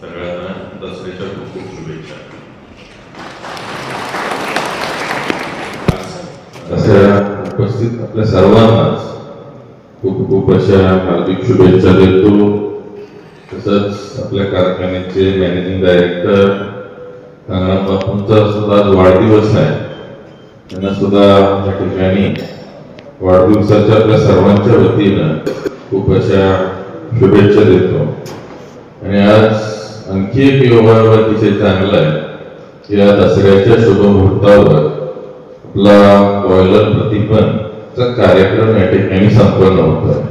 सगळ्यांना दसऱ्याच्या खूप खूप शुभेच्छा. उपस्थित आपल्या सर्वांनाच खूप खूप अशा हार्दिक शुभेच्छा देतो. तसंच आपल्या कारखान्याचे मॅनेजिंग डायरेक्टर बापूंचा सुद्धा वाढदिवस आहे. त्यांना सुद्धा या ठिकाणी वाढदिवसाच्या आपल्या सर्वांच्या वतीनं खूप अशा शुभेच्छा देतो. आणि आज आणखी एक योगायोग अतिशय चांगला आहे. या दसऱ्याच्या शुभ मुहूर्तावर आपला बॉयलर प्रतिपनचा कार्यक्रम या ठिकाणी संपन्न होत आहे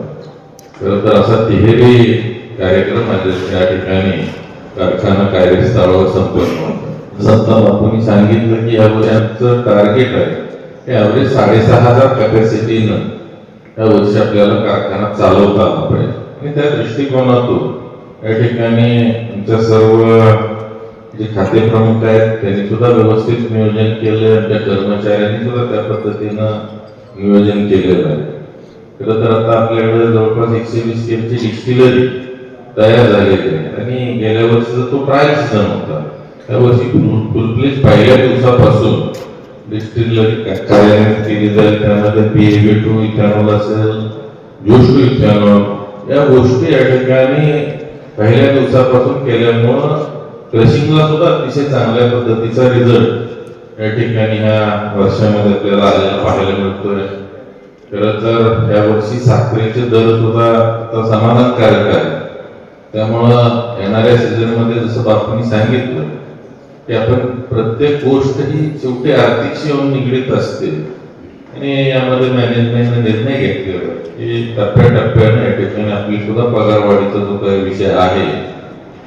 खरं तर असा तिहेरी कार्यक्रम या ठिकाणी कारखाना कार्यस्थळावर संपन्न होत आहे जसं बापूंनी सांगितलं की या आमचं टार्गेट आहे हे ॲव्हरेज साडेसहा हजार कॅपॅसिटीनं या वर्षी आपल्याला कारखाना चालवता आला पाहिजे. आणि त्या दृष्टिकोनातून या ठिकाणी आमच्या सर्व जे खाते प्रमुख आहेत त्यांनी सुद्धा व्यवस्थित नियोजन केलं त्या कर्मचाऱ्यांनी सुद्धा त्या पद्धतीनं नियोजन केलेलं आहे. खरं तर आता आपल्याकडे जवळपास एकशे वीस केमची डिस्टिलरी तयार झालेली आहे आणि गेल्या वर्षीचा तो ट्रायल सीझन होता. त्या वर्षी फुलप्लेस पहिल्या दिवसापासून डिस्टिलरी कार्यान्वित केली जाईल त्यामध्ये पीएबी टू इथॅनॉल असेल जोश टू इथॅनॉल या गोष्टी या ठिकाणी पहिल्या दिवसापासून केल्यामुळं क्रशिंगला सुद्धा अतिशय चांगल्या पद्धतीचा रिझल्ट या ठिकाणी ह्या वर्षामध्ये आपल्याला आलेला पाहायला मिळतोय. खरं तर या वर्षी साखरेचे दर सुद्धा आता समाधानकारक आहे त्यामुळं येणाऱ्या सीझनमध्ये जसं बापूंनी सांगितलं की आपण प्रत्येक गोष्ट ही शेवटी आर्थिकशी निगडीत असते. आणि यामध्ये मॅनेजमेंटने निर्णय घेतलेला की टप्प्याटप्प्याने या ठिकाणी आपली सुद्धा पगारवाढीचा जो काही विषय आहे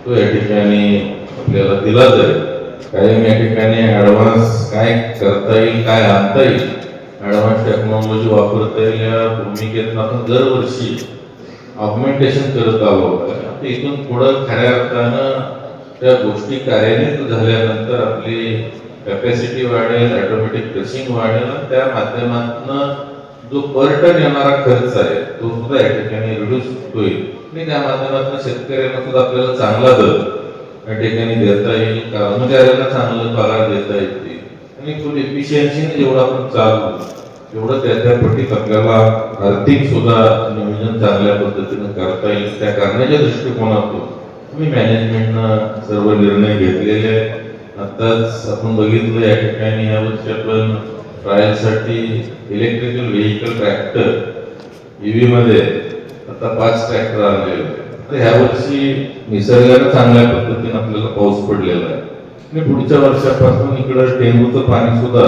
तो या ठिकाणी आपल्याला दिला जाईल कारण या ठिकाणी ऍडव्हान्स काय करता येईल काय आणता येईल ऍडव्हान्स टेक्नॉलॉजी वापरता येईल या भूमिकेतून आपण दरवर्षी ऑगमेंटेशन करत आलो आता इथून थोडं खऱ्या अर्थानं त्या गोष्टी कार्यान्वित झाल्यानंतर आपली कॅपॅसिटी वाढेल ऑटोमॅटिक क्रशिंग वाढेल त्या माध्यमातून जो पर टन येणारा खर्च आहे तो सुद्धा या ठिकाणी रिड्यूस होईल. आणि त्या माध्यमातून शेतकऱ्यांना सुद्धा आपल्याला चांगला दर या ठिकाणी देता येईल. कर्मचाऱ्यांना चांगलं पगार देता येतील आणि फुल इफिशियन्सीने जेवढं आपण चालू तेवढं त्या त्या पटीत आपल्याला आर्थिक सुद्धा नियोजन चांगल्या पद्धतीने करता येईल. त्या करण्याच्या दृष्टिकोनातून तुम्ही मॅनेजमेंटनं सर्व निर्णय घेतलेले आहेत. आताच आपण बघितलं या ठिकाणी या वर्षी आपण ट्रायलसाठी इलेक्ट्रिकल व्हेकल ट्रॅक्टर ईव्ही मध्ये आता पाच ट्रॅक्टर आले तर ह्या वर्षी निसर्गानं चांगल्या पद्धतीने आपल्याला पाऊस पडलेला आहे. आणि पुढच्या वर्षापासून इकडं डेंगूचं पाणी सुद्धा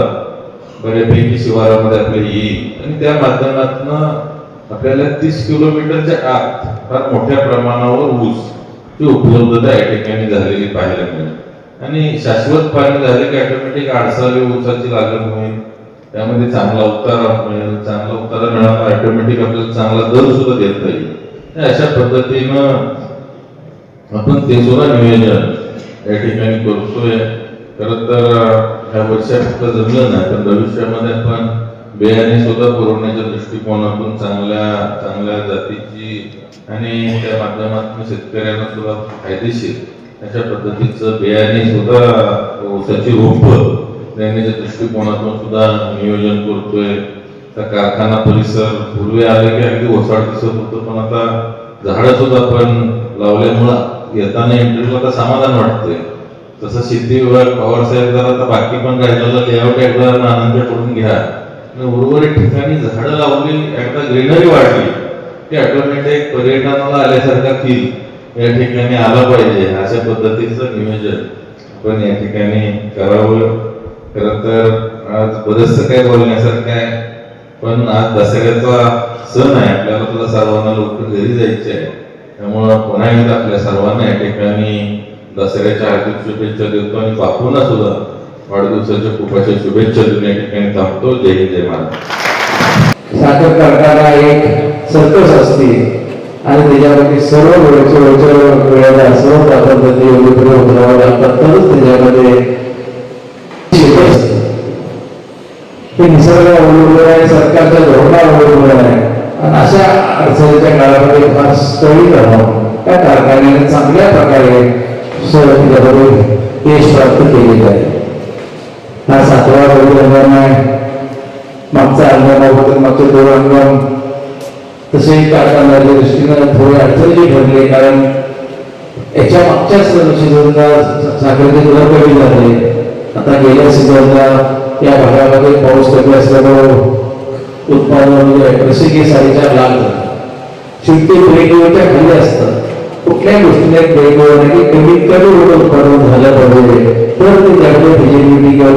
बऱ्यापैकी शिवारामध्ये आपलं येईल. आणि त्या माध्यमातून आपल्याला तीस किलोमीटरच्या आत फार मोठ्या प्रमाणावर ऊस ती उपलब्धता या ठिकाणी झालेली पाहायला मिळेल. आणि शाश्वत पाणी झाले की ऑटोमॅटिक आडसावी ऊसाची लागण होईल त्यामध्ये चांगला उतारा मिळेल चांगला उतारा मिळाला ऑटोमॅटिक आपल्याला चांगला दर सुद्धा देता येईल. अशा पद्धतीनं आपण ते सुद्धा नियोजन या ठिकाणी करतोय. खरं तर ह्या वर्षात फक्त जमलं नाही पण भविष्यामध्ये आपण बियाणे सुद्धा पुरवण्याच्या दृष्टिकोनातून चांगल्या चांगल्या जातीची आणि त्या माध्यमातून शेतकऱ्यांना सुद्धा फायदेशीर. अशा पद्धतीचं बियाणे सुद्धा ऊसाची रोप देण्याच्या दृष्टिकोनातून सुद्धा नियोजन करतोय. त्या कारखाना परिसर पूर्वी आले की अगदी ओसाड दिसत होतं पण आता झाडं सुद्धा आपण लावल्यामुळं येताना इंटरव्ह्यूला आता समाधान वाटतंय. तसं शेती विभाग पवार साहेब जरा आता बाकी पण राहिलेलं लेआउट एकदा करून घ्या. आणि उर्वरित ठिकाणी झाडं लावली एकदा ग्रीनरी वाढली की ऑटोमॅटिक पर्यटनाला आल्यासारखा फील. या ठिकाणी आला पाहिजे अशा पद्धतीचं नियोजन. आपण या ठिकाणी करावं खरं तर आज बरंचसं काय बोलण्यासारखं आहे. पण आज दसऱ्याचा सण आहे. आपल्याला तुला सर्वांना लवकर घरी जायचे आहे. त्यामुळं पुन्हा एकदा आपल्या सर्वांना या ठिकाणी दसऱ्याच्या हार्दिक शुभेच्छा देतो आणि बापूंना सुद्धा वाढदिवसाच्या खूपाच्या शुभेच्छा देऊन या ठिकाणी थांबतो. जय हिंद जय महाराज सादर करताना एक संतोष असते आणि त्याच्यामध्ये सर्व वेळच्या वेळच्या वेळेला सर्व पद्धती योग्य उतरावं लागतात. तरच त्याच्यामध्ये हे निसर्ग अवलंबून आहे सरकारच्या धोरणा अवलंबून आहे. आणि अशा अडचणीच्या काळामध्ये फार स्थळी राहावं. त्या कारखान्याने चांगल्या प्रकारे त्याच्याबरोबर यश प्राप्त केलेलं आहे हा सातवा हंगाम आहे. मागचा हंगाम अगोदर मागचे दोन हंगाम तसे कारखान्याच्या दृष्टीनं थोडे अडचणी ठरले कारण याच्या मागच्याच सीझनला साखरेचे दर कमी झाले आता गेल्या सीझनला या भागामध्ये पाऊस कमी असल्यामुळे उत्पादन म्हणजे प्रसिद्धी साडेचार लाख. शेवटी ब्रेकवरच्या खाली असतात कुठल्याही गोष्टीने ब्रेकवर की कमीत कमी उत्पादन झालं पाहिजे तर ते त्याकडे फिजिबिलिटी किंवा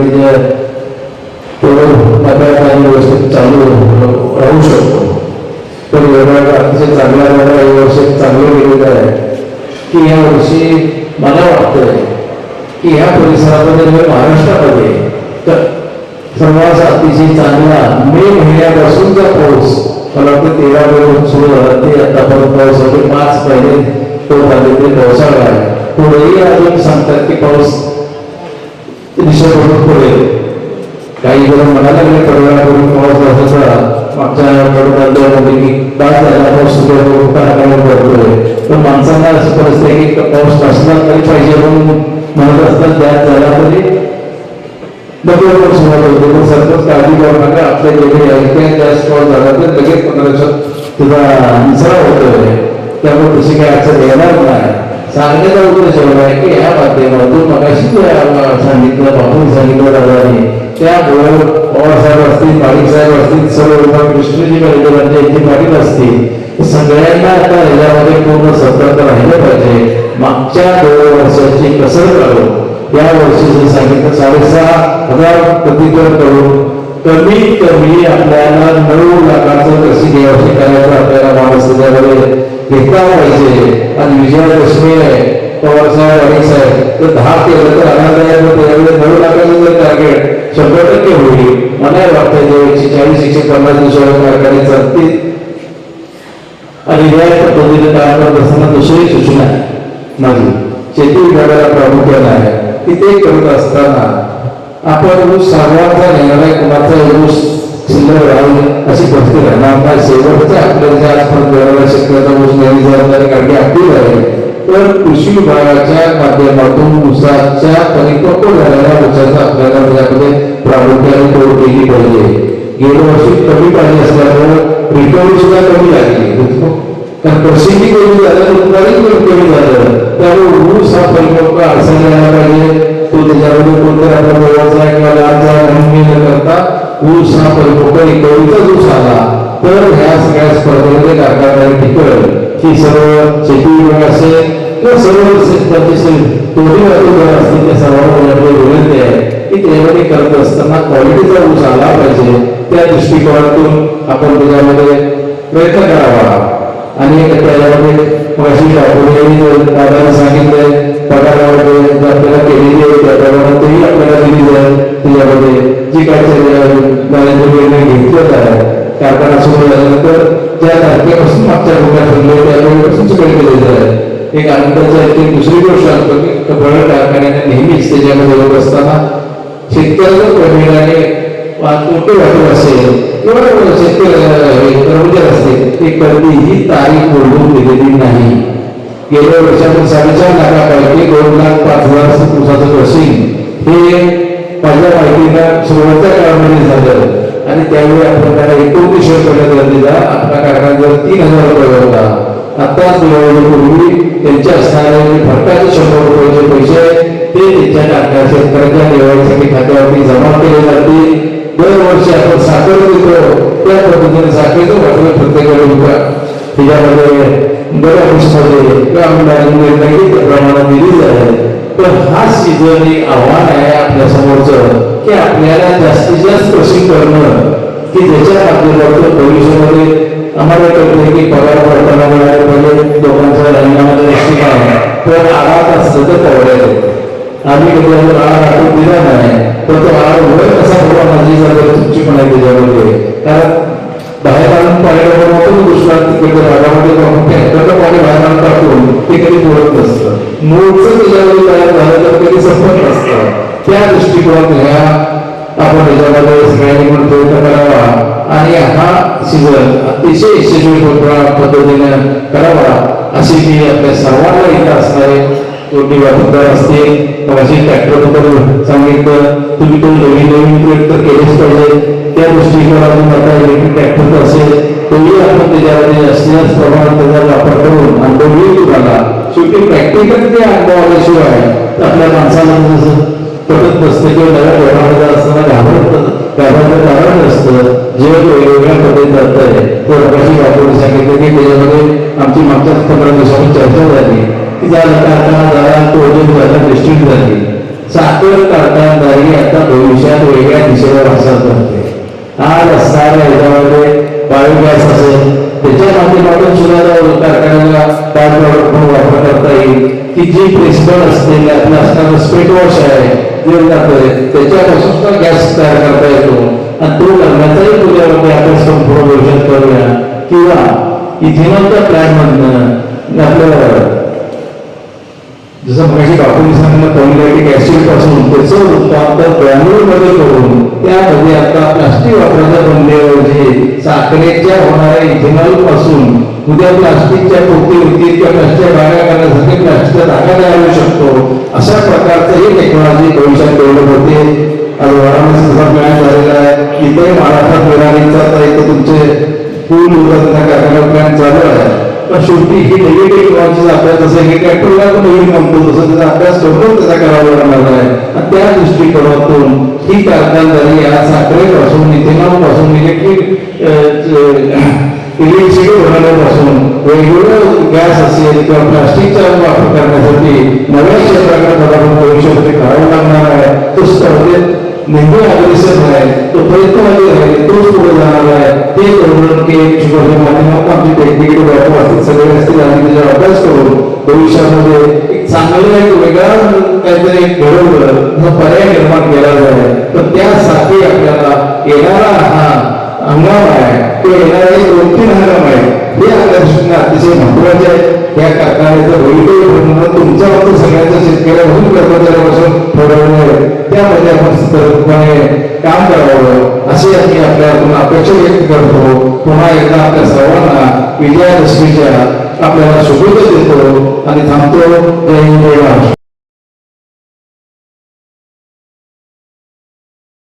त्याच्या चालू राहू शकतो तर व्यवहार अतिशय चांगला झाला या वर्षी चांगलं गेलेलं आहे. की या वर्षी मला वाटतंय की ह्या परिसरामध्ये म्हणजे महाराष्ट्रामध्ये तर सर्वांचा अतिशय चांगला मे महिन्यापासूनचा पाऊस मला वाटतं तेरा मे सुरू झाला ते आतापर्यंत पाऊस होते पाच पहिले तो झाले ते पावसाळा आहे. पुढेही अजून सांगतात की पाऊस दिशेवरून पुढे. काही जण म्हणायला लागले परिवाराकडून पाऊस झाला मागच्या आठवड्यामध्ये पाच झाला पाऊस सुरू पडतोय पण माणसांना असं परिस्थिती आहे की पाऊस नसला तरी पाहिजे म्हणून म्हणत असतात त्यात झाला तरी डबल पाऊस होणार होते पण सरपंच काळजी करू नका आपल्या जेवढे ऐकते जास्त पाऊस झाला तर लगेच पंधरा दिवसात तुझा निसरा होतोय त्यामुळे तशी काही अडचण येणार नाही सांगण्याचा उद्देश एवढा आहे की या माध्यमातून मगाशी जे सांगितलं बापून सांगितलं दादानी त्यामुळे पवार साहेब असतील पाटील साहेब असतील सर्व विभाग कृष्णजी पाटील यांची पाटील असतील सगळ्यांना आता याच्यामध्ये पूर्ण सतर्क राहिलं पाहिजे. मागच्या दोन वर्षाची कसर करून या वर्षी जे सांगितलं साडेसहा हजार प्रतिकर करून कमीत कमी आपल्याला नऊ लाखाचं कृषी देवाशी करायचं आपल्याला महाराष्ट्रामध्ये घेता पाहिजे. आणि विजयादशमी आहे पवार साहेब आणि तर दहा केलं तर आनंददायक नऊ लाखाचं जर टार्गेट शंभर टक्के होईल मला वाटतं जे एकशे चाळीस एकशे पन्नास दिवसावर कारखाने चालतील आणि या पद्धतीने काम करत असताना दुसरी सूचना आहे माझी शेती विभागाला प्रामुख्यानं आहे की ते करत असताना आपण ऊस सर्वांचा निर्णय कुणाचा ऊस शिल्लक राहून अशी परिस्थिती राहणार नाही शेवटचा आपल्याला ज्या आसपास वेळेला शेतकऱ्याचा ऊस नेहमी जबाबदारी म्हणजे, काढली आपली राहील तर कृषी विभागाच्या माध्यमातून उसाच्या परिपक्व झालेल्या उसाचा आपल्याला त्यामध्ये प्रामुख्याने तोड केली पाहिजे. गेल्या वर्षी कमी पाणी असल्यामुळे रिकव्हरी सुद्धा कमी लागली. कारण प्रसिद्धी कमी झालं उत्पादन कमी झालं. त्यामुळे ऊस हा परिपक्व अडचण यायला पाहिजे. तो त्याच्यामध्ये कोणत्या आपण व्यवसाय किंवा लाभचा म्हणून न करता ऊस हा परिपक्व रिकव्हरीचा ऊस आला. तर ह्या सगळ्या स्पर्धेमध्ये कारखानदारी टिकल ही सर्व शेती विभाग असेल किंवा सर्व शेतकऱ्याचे तोडी वाटून असतील त्या सर्वांना माझ्याकडे विनंती आहे की त्यामध्ये करत असताना क्वालिटीचा ऊस आला पाहिजे त्या दृष्टिकोनातून आपण त्याच्यामध्ये प्रयत्न करावा आणि त्याच्यामध्ये मगाशी बापूने दादाने सांगितलंय पगारामध्ये आपल्याला केलेली आहे त्याप्रमाणे तेही आपल्याला दिली जाईल त्याच्यामध्ये जी काय नरेंद्र निर्णय घेतलेला आहे कारखाना सुरू झाल्यानंतर ज्या तारखेपासून मागच्या भूमिका ठरले त्यावेळेपासून सगळे केले एक आनंदाची एक दुसरी गोष्ट सांगतो की कबळ कारखान्याने नेहमीच त्याच्यामध्ये होत असताना शेतकऱ्याच्या प्रमेयाने मोठे वाटत असेल किंवा शेतकरी कर्मचारी असतील ते कधीही तारीख बोलून दिलेली नाही. गेल्या वर्षातून साडेचार लाखापैकी दोन लाख पाच हजार दिवसाचं क्रशिंग हे माझ्या माहितीला सुरुवातीच्या काळामध्ये झालं. आणि त्यावेळी आपण त्याला एकोणतीसशे रुपये दिला आपला कारखाना जर तीन हजार रुपये होता. आत्ताच मिळवण्यापूर्वी त्यांच्या असणारे फरकाचे शंभर रुपयाचे पैसे ते त्यांच्या टाकल्या शेतकऱ्यांच्या दिवाळीसाठी खात्यावरती जमा केले जातील दरवर्षी आपण साखर देतो त्या पद्धतीने साखरेचं वाटलं प्रत्येकाला होता. त्याच्यामध्ये बऱ्या ऑफिसमध्ये किंवा निर्णय त्या प्रमाणात दिली जाते. पण हा सीझन एक आव्हान आहे आपल्या समोरचं की आपल्याला जास्तीत जास्त कृषी करणं की ज्याच्यात आपल्याला भविष्यामध्ये आम्हाला कळते की पगार पडताना मिळायला पाहिजे लोकांचा राजीनामाचा दृष्टिकोन आहे तर आरात असतं तर परवडेल आम्ही कधी आळा राखून दिला नाही पण तो आळा उघड कसा होता माझी जर तुमची पण आहे त्याच्यामध्ये कारण बाहेर आणून पाण्यावर मोठं दुष्काळ तिकडे भागामध्ये जाऊन पाणी बाहेर आणून टाकून ते कधी बोलत नसतं. मूळचं त्याच्यामध्ये तयार झालं तर कधी संपत नसतं. त्या दृष्टिकोनात ह्या आपण त्याच्यामध्ये सगळ्यांनी पण प्रयत्न करावा. आणि हा सीझन अतिशय यशस्वी पद्धतीने करावा अशी मी आपल्या सर्वांना इथं असणारे जोडणी वापरदार असतील मगाशी ट्रॅक्टरबद्दल सांगितलं. तुम्ही तो नवीन नवीन प्रयोग तर केलेच पाहिजे. त्या दृष्टिकोनातून आता इलेक्ट्रिक ट्रॅक्टर असेल तोही आपण त्याच्यामध्ये असल्याच प्रमाणात त्याचा वापर करून अनुभव येईल तुम्हाला शेवटी प्रॅक्टिकल ते अनुभव आल्याशिवाय आपल्या माणसाला जसं पटत नसते किंवा नव्या व्यवहाराला असताना घाबरत घाबरतं कारण नसतं जे वेगवेगळ्या पद्धतीत जात आहे तो रकाशी वापरून सांगितलं की त्याच्यामध्ये आमची मागच्या पंधरा दिवसांनी चर्चा झाली. की त्या कारखाना झाला तो अजून झाला डिस्ट्रिक्ट झाली. साखर कारखानदारी आता भविष्यात वेगळ्या दिशेला वाटचाल करते आज असणाऱ्या याच्यामध्ये बायोगॅस असेल त्याच्या माध्यमातून सुद्धा कारखान्याला काय प्रॉडक्ट म्हणून वापर करता येईल. की जी प्रिन्सिपल असते आपलं असणारं स्पेट वॉश आहे. जे जातोय त्याच्यापासून सुद्धा गॅस तयार करता येतो आणि तो करण्याचाही तुझ्यावरती आपण संपूर्ण योजन करूया किंवा इथेनॉलच्या प्लॅन मधनं आपलं जसं मगाशी बापूंनी सांगितलं पॉलिलॅटिक ऍसिडपासून त्याचं उत्पादन बँगलोरमध्ये करून त्यामध्ये आता प्लास्टिक वापरायच्या बंदीऐवजी साखरेच्या होणाऱ्या इथेनॉलपासून उद्या प्लास्टिकच्या टोपी होतील किंवा प्लास्टिकच्या बागा करण्यासाठी प्लास्टिकचा धागा तयार होऊ शकतो. अशा प्रकारचंही टेक्नॉलॉजी भविष्यात डेव्हलप होते. आज वाराणसीचा प्लॅन झालेला आहे. इथे महाराष्ट्रात मिळालीचा तर इथे तुमचे पूल उतरण्याचा कारखाना प्लॅन चालू आहे. पण शेवटी ही नवीन टेक्नॉलॉजी अभ्यास जसं की ट्रॅक्टरला नवीन म्हणतो तसं त्याचा अभ्यास करून त्याचा करावा लागणार आहे. आणि त्या दृष्टिकोनातून ही कारखानदारी या साखरेपासून इथेनॉलपासून म्हणजे इलेक्ट्रिक इलेक्ट्रिसिटी बनवण्यापासून वेगवेगळ्या गॅस असेल किंवा प्लास्टिकचा वापर करण्यासाठी नव्या क्षेत्राकडे पदार्पण भविष्यामध्ये करावं लागणार आहे तो स्पर्धेत नेहमी अग्रेसर आहे तो प्रयत्नवादी आहे तोच पुढे जाणार आहे. ते करून की शिकवण्याच्या माध्यमातून आमची टेक्निकल वापर असतील सगळे असतील आणि त्याच्यावर अभ्यास करून भविष्यामध्ये एक चांगलं एक वेगळा काहीतरी एक घडवलं असा पर्याय निर्माण केला जाईल. पण त्यासाठी आपल्याला येणारा हा हंगाम आहे. ते येणारे दोन तीन हंगाम आहे हे आकर्षण अतिशय महत्त्वाचे आहे. या कारखान्याचं भवितव्य म्हणून तुमच्या मात्र सगळ्यांच्या शेतकऱ्यापासून कर्मचाऱ्यापासून ठरवलं आहे. त्यामध्ये आपण सतर्कपणे काम करावं. अशी आम्ही आपल्याकडून अपेक्षा व्यक्त करतो. पुन्हा एकदा आपल्या सर्वांना विजयादशमीच्या आपल्याला शुभेच्छा देतो आणि थांबतो. जय हिंद जय महाराष्ट्र.